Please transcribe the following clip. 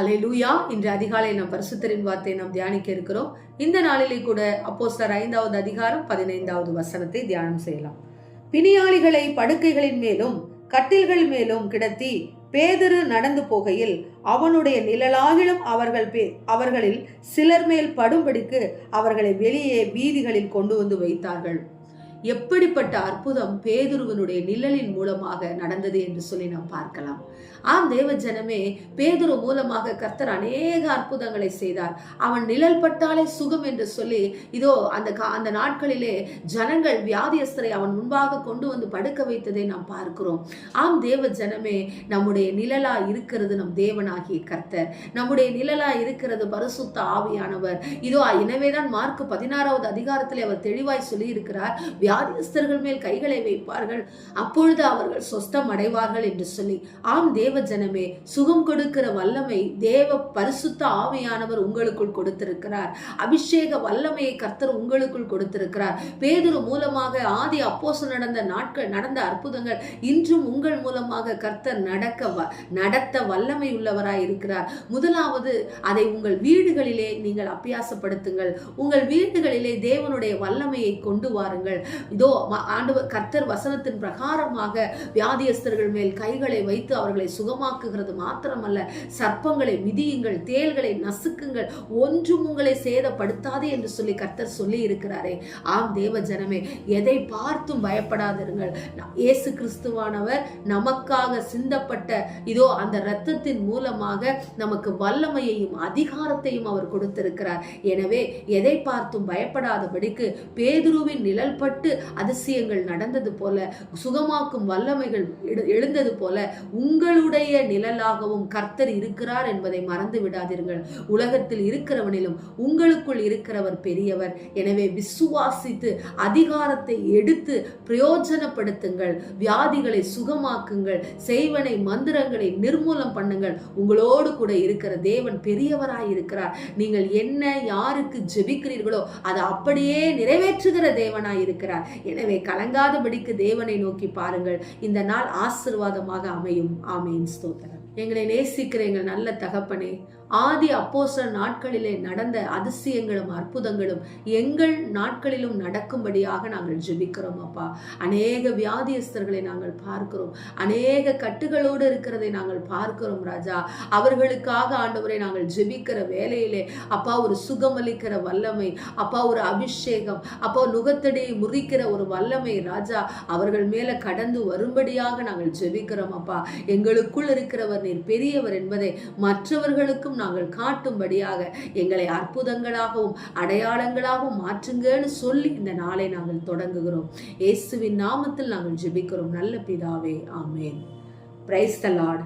ஹலே லூயா இன்று அதிகாலை நாம் பரிசுத்தரின் வார்த்தை நாம் தியானிக்க இருக்கிறோம். இந்த நாளிலே கூட அப்போஸ்தலர் ஐந்தாவது அதிகாரம் பதினைந்தாவது வசனத்தை தியானம் செய்யலாம். பிணியாளிகளை படுக்கைகளின் மேலும் கட்டில்கள் மேலும் கிடத்தி பேதரு நடந்து போகையில் அவனுடைய நிழலாகிலும் அவர்கள் பே அவர்களில் சிலர் மேல் படும்படிக்கு அவர்களை வெளியே வீதிகளில் கொண்டு வந்து வைத்தார்கள். எப்படிப்பட்ட அற்புதம் பேதுருவனுடைய நிழலின் மூலமாக நடந்தது என்று சொல்லி நாம் பார்க்கலாம். ஆம் தேவ ஜனமே பேதுரு மூலமாக கர்த்தர் அநேக அற்புதங்களை செய்தார். அவன் நிழல் பட்டாலே சுகம் என்று சொல்லி இதோ அந்த அந்த நாட்களிலே ஜனங்கள் வியாதியஸ்தரை அவன் முன்பாக கொண்டு வந்து படுக்க வைத்ததை நாம் பார்க்கிறோம். ஆம் தேவ ஜனமே நம்முடைய நிழலா இருக்கிறது நம் தேவனாகிய கர்த்தர். நம்முடைய நிழலா இருக்கிறது பரிசுத்த ஆவியானவர். இதோ எனவேதான் மார்க் பதினாறாவது அதிகாரத்திலே அவர் தெளிவாய் சொல்லி இருக்கிறார் வியாதிஸ்தர்கள் மேல் கைகளை வைப்பார்கள். அப்பொழுது அவர்கள் சொஸ்தம் அடைவார்கள் என்று சொல்லி ஆம் தேவ ஜனமே சுகம் கொடுக்கிற வல்லமை தேவ பரிசுத்த ஆவியானவர் உங்களுக்குள் கொடுத்திருக்கிறார். அபிஷேக வல்லமையை கர்த்தர் உங்களுக்குள் கொடுத்திருக்கிறார். பேதுரு மூலமாக ஆதி அப்போசு நடந்த நாட்கள் நடந்த அற்புதங்கள் இன்றும் உங்கள் மூலமாக கர்த்தர் நடக்க வ- நடத்த வல்லமை உள்ளவராய் இருக்கிறார். முதலாவது அதை உங்கள் வீடுகளிலே நீங்கள் அபியாசப்படுத்துங்கள். உங்கள் வீடுகளிலே தேவனுடைய வல்லமையை கொண்டு வாருங்கள். இதோ ஆண்டவர் கர்த்தர் வசனத்தின் பிரகாரமாக வியாதியஸ்தர்கள் மேல் கைகளை வைத்து அவர்களை சுகமாக்குகிறது மாத்திரமல்ல சர்ப்பங்களை மிதியுங்கள் தேள்களை நசுக்குங்கள் ஒன்றும் உங்களை சேதப்படுத்தாது என்று சொல்லி கர்த்தர் சொல்லி இருக்கிறாரே ஆம் தேவ ஜனமே எதை பார்த்தும் பயப்படாதிருங்கள். இயேசு கிறிஸ்துவானவர் நமக்காக சிந்தப்பட்ட இதோ அந்த இரத்தத்தின் மூலமாக நமக்கு வல்லமையையும் அதிகாரத்தையும் அவர் கொடுத்திருக்கிறார். எனவே எதை பார்த்தும் பயப்படாதபடிக்கு பேதுருவின் நிழல் பட்டு அதிசயங்கள் நடந்தது போல சுகமாக்கும் வல்லமைகள் எழு- எழுந்தது போல உங்களுடைய நிழலாகவும் கர்த்தர் இருக்கிறார் என்பதை மறந்து விடாதீர்கள். உலகத்தில் இருக்கிறவனிலும் உங்களுக்குள் இருக்கிறவர் பெரியவர். எனவே விசுவாசித்து அதிகாரத்தை எடுத்து பிரயோஜனப்படுத்துங்கள். வியாதிகளை சுகமாக்குங்கள். செய்வனை மந்திரங்களை நிர்மூலம் பண்ணுங்கள். உங்களோடு கூட இருக்கிற தேவன் பெரியவராய் இருக்கிறார் நீங்கள் என்ன யாருக்கு ஜெபிக்கிறீர்களோ அதை அப்படியே நிறைவேற்றுகிற தேவனாய் இருக்கிறார் எனவே கலங்காதபடிக்கு தேவனை நோக்கி பாருங்கள். இந்த நாள் ஆசீர்வாதமாக அமையும். ஆமேன். ஸ்தோத்திரம். எங்களை நேசிக்கிற எங்கள் நல்ல தகப்பனே ஆதி அப்போஸ்தல நாட்களிலே நடந்த அதிசயங்களும் அற்புதங்களும் எங்கள் நாட்களிலும் நடக்கும்படியாக நாங்கள் ஜெபிக்கிறோம் அப்பா. அநேக வியாதியஸ்தர்களை நாங்கள் பார்க்கிறோம். அநேக கட்டுகளோடு இருக்கிறதை நாங்கள் பார்க்கிறோம் ராஜா. அவர்களுக்காக ஆண்டவரை நாங்கள் ஜெபிக்கிற வேலையிலே அப்பா ஒரு சுகமளிக்கிற வல்லமை அப்பா ஒரு அபிஷேகம் அப்பா நுகத்தடியை முறிக்கிற ஒரு வல்லமை ராஜா. அவர்கள் மேல கடந்து வரும்படியாக நாங்கள் ஜெபிக்கிறோம் அப்பா. எங்களுக்குள் இருக்கிறவர் நீர் பெரியவர் என்பதை மற்றவர்களுக்கும் நாங்கள் காட்டும்படியாக எங்களை அற்புதங்களாகவும் அடையாளங்களாகவும் மாற்றுங்கன்னு சொல்லி இந்த நாளை நாங்கள் தொடங்குகிறோம். இயேசுவின் நாமத்தில் நாங்கள் ஜெபிக்கிறோம். நல்ல பிதாவே ஆமேன். Praise the Lord